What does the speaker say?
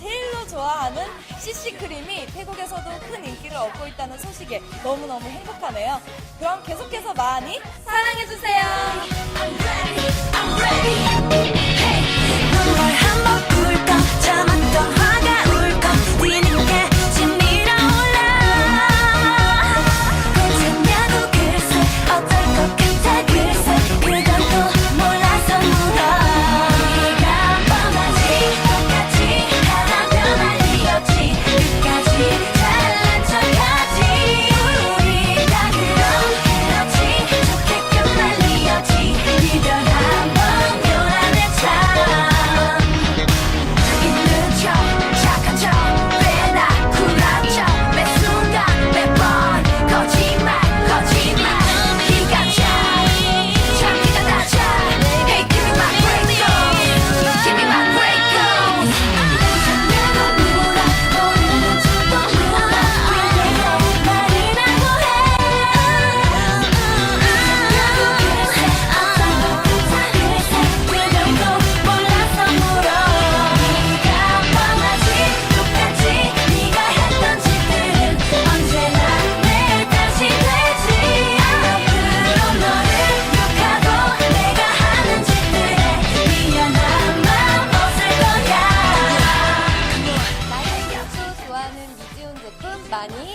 제일로 좋아하는 CC 크림이 태국에서도 큰 인기를 얻고 있다는 소식에 너무너무 행복하네요. 그럼 계속해서 많이 사랑해주세요. 많이